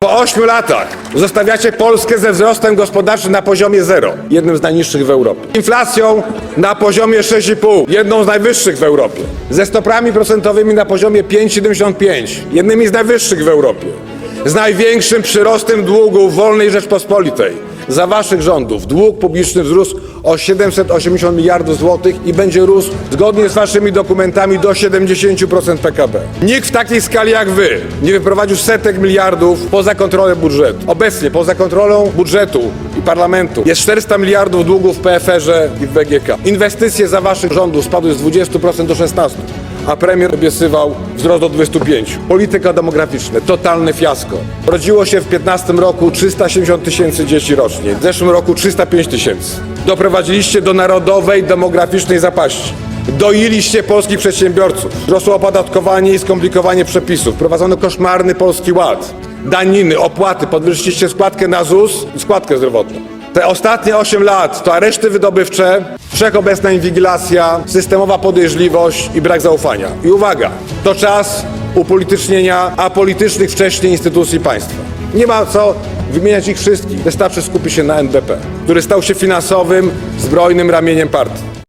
Po ośmiu latach zostawiacie Polskę ze wzrostem gospodarczym na poziomie zero, jednym z najniższych w Europie. Inflacją na poziomie 6,5, jedną z najwyższych w Europie. Ze stopami procentowymi na poziomie 5,75, jednymi z najwyższych w Europie. Z największym przyrostem długu w wolnej Rzeczpospolitej. Za waszych rządów dług publiczny wzrósł o 780 miliardów złotych i będzie rósł zgodnie z waszymi dokumentami do 70% PKB. Nikt w takiej skali jak wy nie wyprowadził setek miliardów poza kontrolę budżetu. Obecnie poza kontrolą budżetu i parlamentu jest 400 miliardów długów w PFR-ze i w BGK. Inwestycje za waszych rządów spadły z 20% do 16% a premier obiecywał wzrost do 25. Polityka demograficzna, totalne fiasko. Rodziło się w 15 roku 370 tysięcy dzieci rocznie, w zeszłym roku 305 tysięcy. Doprowadziliście do narodowej demograficznej zapaści. Doiliście polskich przedsiębiorców. Wzrosło opodatkowanie i skomplikowanie przepisów. Prowadzono koszmarny polski ład. Daniny, opłaty, podwyższyliście składkę na ZUS i składkę zdrowotną. Te ostatnie 8 lat to areszty wydobywcze, wszechobecna inwigilacja, systemowa podejrzliwość i brak zaufania. I uwaga, to czas upolitycznienia apolitycznych wcześniej instytucji państwa. Nie ma co wymieniać ich wszystkich. Wystarczy skupić się na NBP, który stał się finansowym, zbrojnym ramieniem partii.